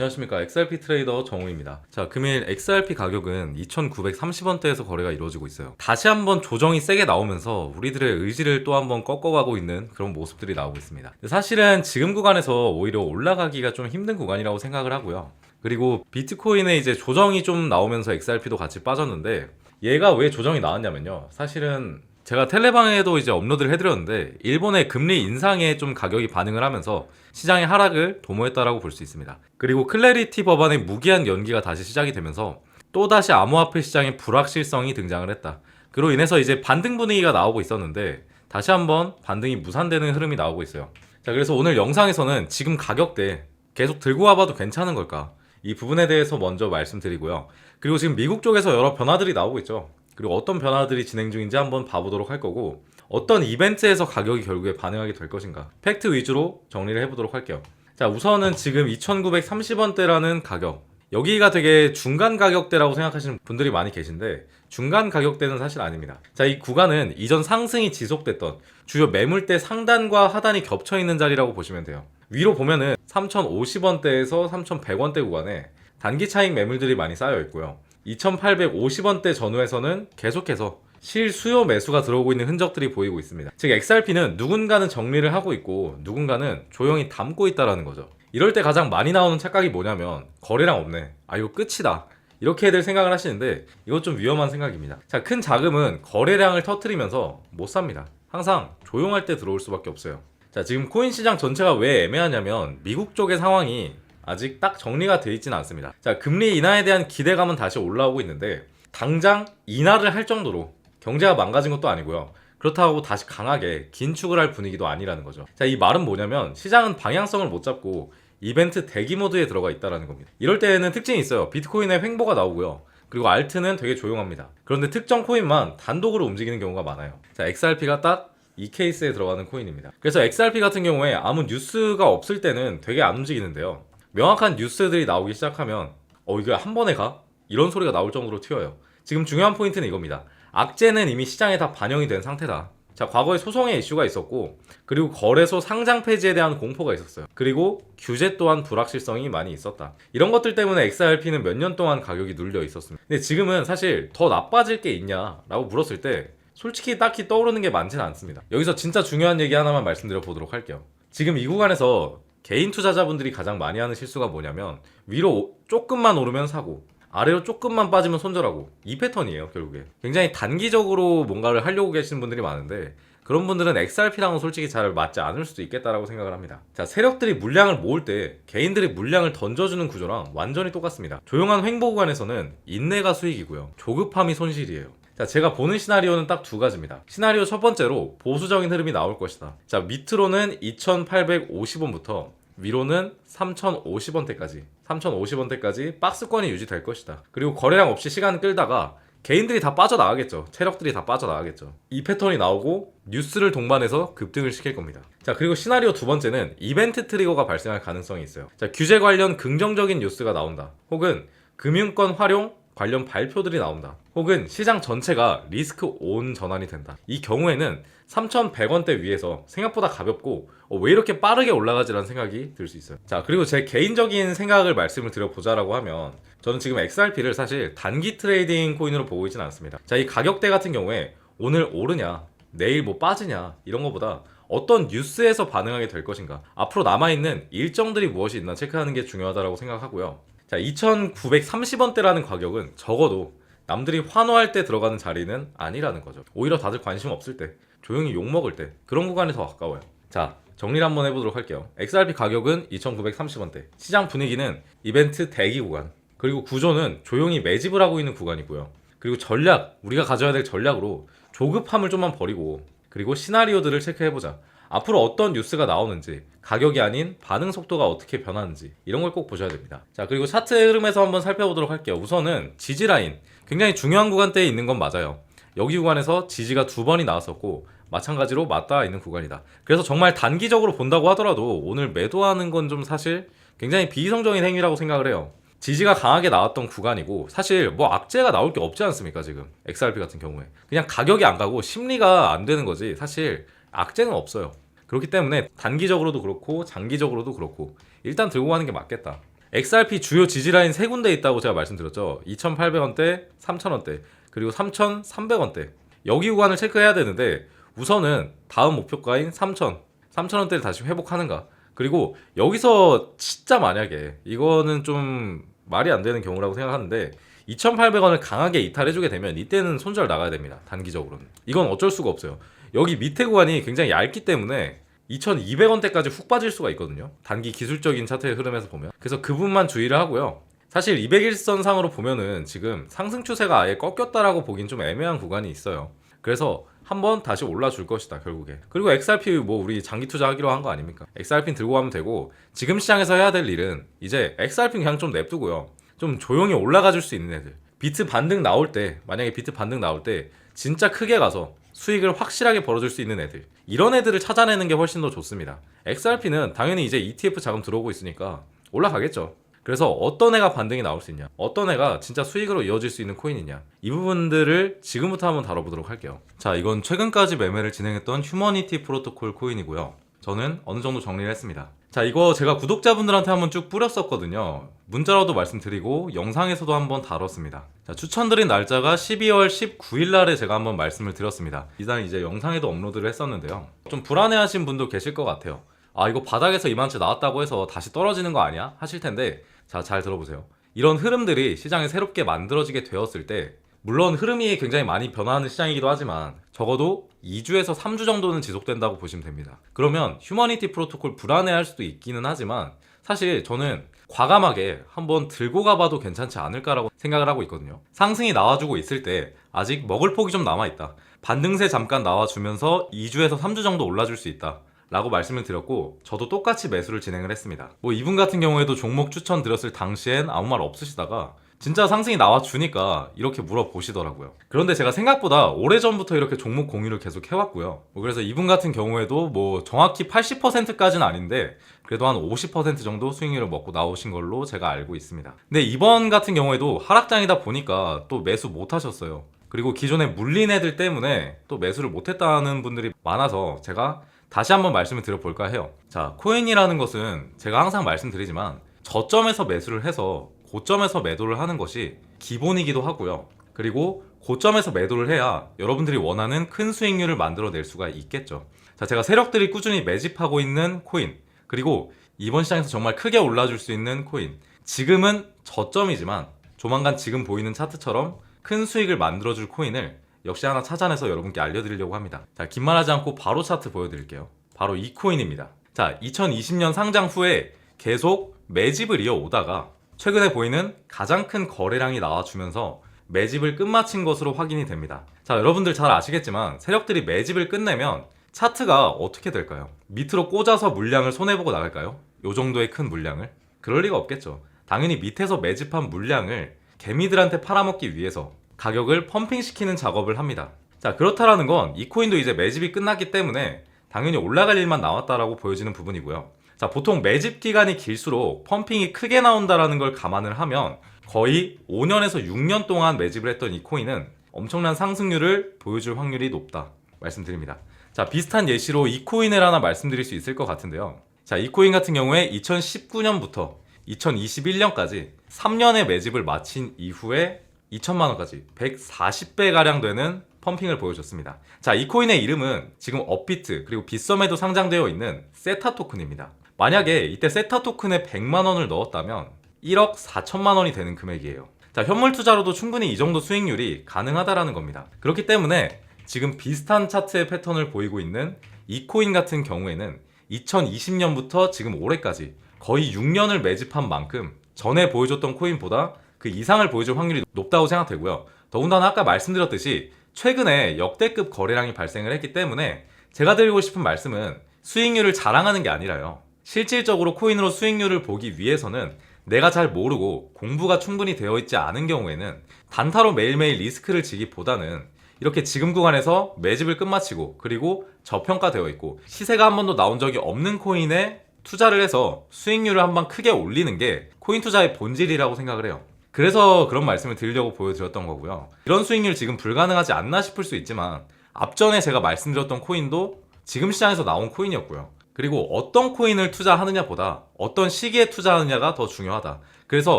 안녕하십니까 XRP 트레이더 정우입니다. 자 금일 XRP 가격은 2,930원대에서 거래가 이루어지고 있어요. 다시 한번 조정이 세게 나오면서 우리들의 의지를 또 한번 꺾어가고 있는 그런 모습들이 나오고 있습니다. 사실은 지금 구간에서 오히려 올라가기가 좀 힘든 구간이라고 생각을 하고요. 그리고 비트코인의 이제 조정이 좀 나오면서 XRP도 같이 빠졌는데 얘가 왜 조정이 나왔냐면요. 사실은 제가 텔레방에도 이제 업로드를 해드렸는데 일본의 금리 인상에 좀 가격이 반응을 하면서 시장의 하락을 도모했다라고 볼 수 있습니다. 그리고 클래리티 법안의 무기한 연기가 다시 시작이 되면서 또다시 암호화폐 시장의 불확실성이 등장을 했다. 그로 인해서 이제 반등 분위기가 나오고 있었는데 다시 한번 반등이 무산되는 흐름이 나오고 있어요. 자, 그래서 오늘 영상에서는 지금 가격대 계속 들고 와봐도 괜찮은 걸까? 이 부분에 대해서 먼저 말씀드리고요. 그리고 지금 미국 쪽에서 여러 변화들이 나오고 있죠. 그리고 어떤 변화들이 진행 중인지 한번 봐보도록 할 거고 어떤 이벤트에서 가격이 결국에 반응하게 될 것인가 팩트 위주로 정리를 해보도록 할게요. 자 우선은 지금 2,930원대라는 가격 여기가 되게 중간 가격대라고 생각하시는 분들이 많이 계신데 중간 가격대는 사실 아닙니다. 자 이 구간은 이전 상승이 지속됐던 주요 매물대 상단과 하단이 겹쳐 있는 자리라고 보시면 돼요. 위로 보면은 3,050원대에서 3,100원대 구간에 단기 차익 매물들이 많이 쌓여 있고요. 2,850원대 전후에서는 계속해서 실수요 매수가 들어오고 있는 흔적들이 보이고 있습니다. 즉 XRP는 누군가는 정리를 하고 있고 누군가는 조용히 담고 있다라는 거죠. 이럴 때 가장 많이 나오는 착각이 뭐냐면 거래량 없네. 아 이거 끝이다. 이렇게들 생각을 하시는데 이건 좀 위험한 생각입니다. 자, 큰 자금은 거래량을 터트리면서 못 삽니다. 항상 조용할 때 들어올 수밖에 없어요. 자, 지금 코인 시장 전체가 왜 애매하냐면 미국 쪽의 상황이 아직 딱 정리가 돼 있지는 않습니다. 자, 금리 인하에 대한 기대감은 다시 올라오고 있는데 당장 인하를 할 정도로 경제가 망가진 것도 아니고요. 그렇다고 다시 강하게 긴축을 할 분위기도 아니라는 거죠. 자, 이 말은 뭐냐면 시장은 방향성을 못 잡고 이벤트 대기 모드에 들어가 있다라는 겁니다. 이럴 때에는 특징이 있어요. 비트코인의 횡보가 나오고요. 그리고 알트는 되게 조용합니다. 그런데 특정 코인만 단독으로 움직이는 경우가 많아요. 자, XRP가 딱 이 케이스에 들어가는 코인입니다. 그래서 XRP 같은 경우에 아무 뉴스가 없을 때는 되게 안 움직이는데요. 명확한 뉴스들이 나오기 시작하면 어 이거 한 번에 가? 이런 소리가 나올 정도로 튀어요. 지금 중요한 포인트는 이겁니다. 악재는 이미 시장에 다 반영이 된 상태다. 자, 과거에 소송의 이슈가 있었고, 그리고 거래소 상장 폐지에 대한 공포가 있었어요. 그리고 규제 또한 불확실성이 많이 있었다. 이런 것들 때문에 XRP는 몇 년 동안 가격이 눌려 있었습니다. 근데 지금은 사실 더 나빠질 게 있냐라고 물었을 때, 솔직히 딱히 떠오르는 게 많지는 않습니다. 여기서 진짜 중요한 얘기 하나만 말씀드려 보도록 할게요. 지금 이 구간에서 개인 투자자분들이 가장 많이 하는 실수가 뭐냐면 위로 조금만 오르면 사고 아래로 조금만 빠지면 손절하고 이 패턴이에요 결국에. 굉장히 단기적으로 뭔가를 하려고 계시는 분들이 많은데 그런 분들은 XRP랑은 솔직히 잘 맞지 않을 수도 있겠다라고 생각을 합니다. 자 세력들이 물량을 모을 때 개인들이 물량을 던져주는 구조랑 완전히 똑같습니다. 조용한 횡보 구간에서는 인내가 수익이고요. 조급함이 손실이에요 자, 제가 보는 시나리오는 딱 두 가지입니다. 시나리오 첫 번째로 보수적인 흐름이 나올 것이다. 자, 밑으로는 2,850원부터 위로는 3,050원대까지, 3,050원대까지 박스권이 유지될 것이다. 그리고 거래량 없이 시간을 끌다가 개인들이 다 빠져나가겠죠. 체력들이 다 빠져나가겠죠. 이 패턴이 나오고 뉴스를 동반해서 급등을 시킬 겁니다. 자, 그리고 시나리오 두 번째는 이벤트 트리거가 발생할 가능성이 있어요. 자, 규제 관련 긍정적인 뉴스가 나온다. 혹은 금융권 활용 관련 발표들이 나온다. 혹은 시장 전체가 리스크 온 전환이 된다. 이 경우에는 3,100원대 위에서 생각보다 가볍고 어, 왜 이렇게 빠르게 올라가지라는 생각이 들 수 있어요. 자, 그리고 제 개인적인 생각을 말씀을 드려보자라고 하면 저는 지금 XRP를 사실 단기 트레이딩 코인으로 보고 있지는 않습니다. 자, 이 가격대 같은 경우에 오늘 오르냐, 내일 뭐 빠지냐 이런 것보다 어떤 뉴스에서 반응하게 될 것인가 앞으로 남아있는 일정들이 무엇이 있나 체크하는 게 중요하다고 생각하고요. 자, 2,930원대라는 가격은 적어도 남들이 환호할 때 들어가는 자리는 아니라는 거죠. 오히려 다들 관심 없을 때, 조용히 욕먹을 때, 그런 구간이 더 가까워요. 자, 정리를 한번 해보도록 할게요. XRP 가격은 2,930원대. 시장 분위기는 이벤트 대기 구간. 그리고 구조는 조용히 매집을 하고 있는 구간이고요. 그리고 전략, 우리가 가져야 될 전략으로 조급함을 좀만 버리고, 그리고 시나리오들을 체크해보자. 앞으로 어떤 뉴스가 나오는지, 가격이 아닌 반응 속도가 어떻게 변하는지, 이런 걸 꼭 보셔야 됩니다. 자, 그리고 차트 흐름에서 한번 살펴보도록 할게요. 우선은 지지 라인. 굉장히 중요한 구간대에 있는 건 맞아요. 여기 구간에서 지지가 두 번이 나왔었고, 마찬가지로 맞닿아 있는 구간이다. 그래서 정말 단기적으로 본다고 하더라도 오늘 매도하는 건 좀 사실 굉장히 비이성적인 행위라고 생각을 해요. 지지가 강하게 나왔던 구간이고 사실 뭐 악재가 나올 게 없지 않습니까 지금 XRP 같은 경우에 그냥 가격이 안 가고 심리가 안 되는 거지 사실 악재는 없어요. 그렇기 때문에 단기적으로도 그렇고 장기적으로도 그렇고 일단 들고 가는 게 맞겠다. XRP 주요 지지라인 세 군데 있다고 제가 말씀드렸죠. 2,800원대, 3,000원대, 그리고 3,300원대. 여기 구간을 체크해야 되는데 우선은 다음 목표가인 3,000, 3,000원대를 다시 회복하는가. 그리고 여기서 진짜 만약에 이거는 좀 말이 안 되는 경우라고 생각하는데 2,800원을 강하게 이탈해주게 되면 이때는 손절 나가야 됩니다. 단기적으로는. 이건 어쩔 수가 없어요. 여기 밑에 구간이 굉장히 얇기 때문에 2,200원대까지 훅 빠질 수가 있거든요. 단기 기술적인 차트의 흐름에서 보면. 그래서 그 부분만 주의를 하고요. 사실 200일선 상으로 보면은 지금 상승 추세가 아예 꺾였다라고 보긴 좀 애매한 구간이 있어요. 그래서 한번 다시 올라줄 것이다 결국에. 그리고 XRP 뭐 우리 장기 투자하기로 한 거 아닙니까? XRP 들고 가면 되고 지금 시장에서 해야 될 일은 이제 XRP 그냥 좀 냅두고요. 좀 조용히 올라가 줄 수 있는 애들. 비트 반등 나올 때 만약에 비트 반등 나올 때 진짜 크게 가서 수익을 확실하게 벌어줄 수 있는 애들 이런 애들을 찾아내는 게 훨씬 더 좋습니다. XRP는 당연히 이제 ETF 자금 들어오고 있으니까 올라가겠죠. 그래서 어떤 애가 반등이 나올 수 있냐, 어떤 애가 진짜 수익으로 이어질 수 있는 코인이냐 이 부분들을 지금부터 한번 다뤄보도록 할게요. 자, 이건 최근까지 매매를 진행했던 휴머니티 프로토콜 코인이고요. 저는 어느 정도 정리를 했습니다. 자, 이거 제가 구독자분들한테 한번 쭉 뿌렸었거든요. 문자로도 말씀드리고 영상에서도 한번 다뤘습니다. 자, 추천드린 날짜가 12월 19일 날에 제가 한번 말씀을 드렸습니다. 이날 이제 영상에도 업로드를 했었는데요. 좀 불안해하신 분도 계실 것 같아요. 아, 이거 바닥에서 이만치 나왔다고 해서 다시 떨어지는 거 아니야? 하실 텐데, 자, 잘 들어보세요. 이런 흐름들이 시장에 새롭게 만들어지게 되었을 때, 물론 흐름이 굉장히 많이 변화하는 시장이기도 하지만 적어도 2주에서 3주 정도는 지속된다고 보시면 됩니다. 그러면 휴머니티 프로토콜 불안해할 수도 있기는 하지만 사실 저는 과감하게 한번 들고 가봐도 괜찮지 않을까라고 생각을 하고 있거든요. 상승이 나와주고 있을 때 아직 먹을 폭이 좀 남아있다. 반등세 잠깐 나와주면서 2주에서 3주 정도 올라줄 수 있다. 라고 말씀을 드렸고 저도 똑같이 매수를 진행을 했습니다. 뭐 이분 같은 경우에도 종목 추천 드렸을 당시엔 아무 말 없으시다가 진짜 상승이 나와주니까 이렇게 물어보시더라고요. 그런데 제가 생각보다 오래전부터 이렇게 종목 공유를 계속 해왔고요. 뭐 그래서 이분 같은 경우에도 뭐 정확히 80%까지는 아닌데 그래도 한 50% 정도 수익률을 먹고 나오신 걸로 제가 알고 있습니다. 근데 이번 같은 경우에도 하락장이다 보니까 또 매수 못 하셨어요. 그리고 기존에 물린 애들 때문에 또 매수를 못 했다는 분들이 많아서 제가 다시 한번 말씀을 드려볼까 해요. 자, 코인이라는 것은 제가 항상 말씀드리지만 저점에서 매수를 해서 고점에서 매도를 하는 것이 기본이기도 하고요. 그리고 고점에서 매도를 해야 여러분들이 원하는 큰 수익률을 만들어낼 수가 있겠죠. 자, 제가 세력들이 꾸준히 매집하고 있는 코인, 그리고 이번 시장에서 정말 크게 올라줄 수 있는 코인. 지금은 저점이지만 조만간 지금 보이는 차트처럼 큰 수익을 만들어줄 코인을 역시 하나 찾아내서 여러분께 알려드리려고 합니다. 자, 긴 말하지 않고 바로 차트 보여드릴게요. 바로 이 코인입니다. 자, 2020년 상장 후에 계속 매집을 이어오다가 최근에 보이는 가장 큰 거래량이 나와주면서 매집을 끝마친 것으로 확인이 됩니다. 자, 여러분들 잘 아시겠지만 세력들이 매집을 끝내면 차트가 어떻게 될까요? 밑으로 꽂아서 물량을 손해보고 나갈까요? 요 정도의 큰 물량을? 그럴 리가 없겠죠. 당연히 밑에서 매집한 물량을 개미들한테 팔아먹기 위해서 가격을 펌핑시키는 작업을 합니다. 자, 그렇다라는 건 이 코인도 이제 매집이 끝났기 때문에 당연히 올라갈 일만 나왔다라고 보여지는 부분이고요. 자, 보통 매집 기간이 길수록 펌핑이 크게 나온다라는 걸 감안을 하면 거의 5년에서 6년 동안 매집을 했던 이 코인은 엄청난 상승률을 보여줄 확률이 높다 말씀드립니다. 자, 비슷한 예시로 이 코인을 하나 말씀드릴 수 있을 것 같은데요. 자, 이 코인 같은 경우에 2019년부터 2021년까지 3년의 매집을 마친 이후에 2천만 원까지 140배 가량 되는 펌핑을 보여줬습니다. 자, 이 코인의 이름은 지금 업비트 그리고 빗썸에도 상장되어 있는 세타 토큰입니다. 만약에 이때 세타 토큰에 100만 원을 넣었다면 1억 4천만 원이 되는 금액이에요. 자, 현물 투자로도 충분히 이 정도 수익률이 가능하다라는 겁니다. 그렇기 때문에 지금 비슷한 차트의 패턴을 보이고 있는 이 코인 같은 경우에는 2020년부터 지금 올해까지 거의 6년을 매집한 만큼 전에 보여줬던 코인보다 그 이상을 보여줄 확률이 높다고 생각되고요. 더군다나 아까 말씀드렸듯이 최근에 역대급 거래량이 발생을 했기 때문에 제가 드리고 싶은 말씀은 수익률을 자랑하는 게 아니라요. 실질적으로 코인으로 수익률을 보기 위해서는 내가 잘 모르고 공부가 충분히 되어 있지 않은 경우에는 단타로 매일매일 리스크를 지기보다는 이렇게 지금 구간에서 매집을 끝마치고 그리고 저평가되어 있고 시세가 한 번도 나온 적이 없는 코인에 투자를 해서 수익률을 한 번 크게 올리는 게 코인 투자의 본질이라고 생각을 해요. 그래서 그런 말씀을 드리려고 보여드렸던 거고요. 이런 수익률 지금 불가능하지 않나 싶을 수 있지만 앞전에 제가 말씀드렸던 코인도 지금 시장에서 나온 코인이었고요. 그리고 어떤 코인을 투자하느냐보다 어떤 시기에 투자하느냐가 더 중요하다. 그래서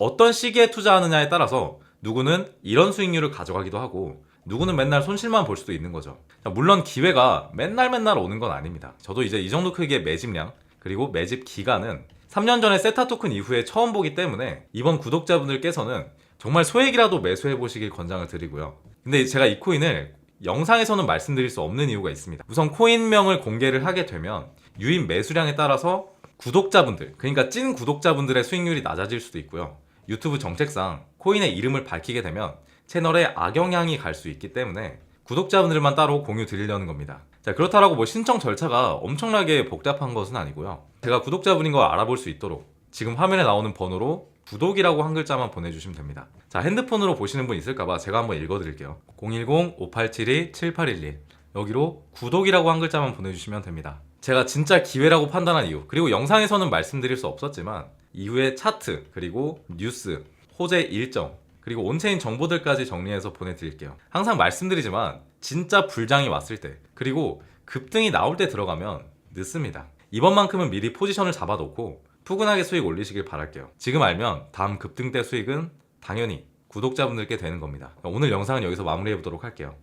어떤 시기에 투자하느냐에 따라서 누구는 이런 수익률을 가져가기도 하고 누구는 맨날 손실만 볼 수도 있는 거죠. 자, 물론 기회가 맨날 맨날 오는 건 아닙니다. 저도 이제 이 정도 크기의 매집량 그리고 매집 기간은 3년 전에 세타 토큰 이후에 처음 보기 때문에 이번 구독자분들께서는 정말 소액이라도 매수해 보시길 권장을 드리고요. 근데 제가 이 코인을 영상에서는 말씀드릴 수 없는 이유가 있습니다. 우선 코인명을 공개를 하게 되면 유입 매수량에 따라서 구독자분들, 그러니까 찐 구독자분들의 수익률이 낮아질 수도 있고요. 유튜브 정책상 코인의 이름을 밝히게 되면 채널에 악영향이 갈 수 있기 때문에 구독자분들만 따로 공유 드리려는 겁니다. 자, 그렇다라고 뭐 신청 절차가 엄청나게 복잡한 것은 아니고요. 제가 구독자분인 걸 알아볼 수 있도록 지금 화면에 나오는 번호로 구독이라고 한 글자만 보내주시면 됩니다. 자, 핸드폰으로 보시는 분 있을까봐 제가 한번 읽어드릴게요. 010-5872-7811 여기로 구독이라고 한 글자만 보내주시면 됩니다. 제가 진짜 기회라고 판단한 이유 그리고 영상에서는 말씀드릴 수 없었지만 이후에 차트 그리고 뉴스 호재 일정 그리고 온체인 정보들까지 정리해서 보내드릴게요. 항상 말씀드리지만 진짜 불장이 왔을 때 그리고 급등이 나올 때 들어가면 늦습니다. 이번만큼은 미리 포지션을 잡아놓고 푸근하게 수익 올리시길 바랄게요. 지금 알면 다음 급등 때 수익은 당연히 구독자분들께 되는 겁니다. 오늘 영상은 여기서 마무리해 보도록 할게요.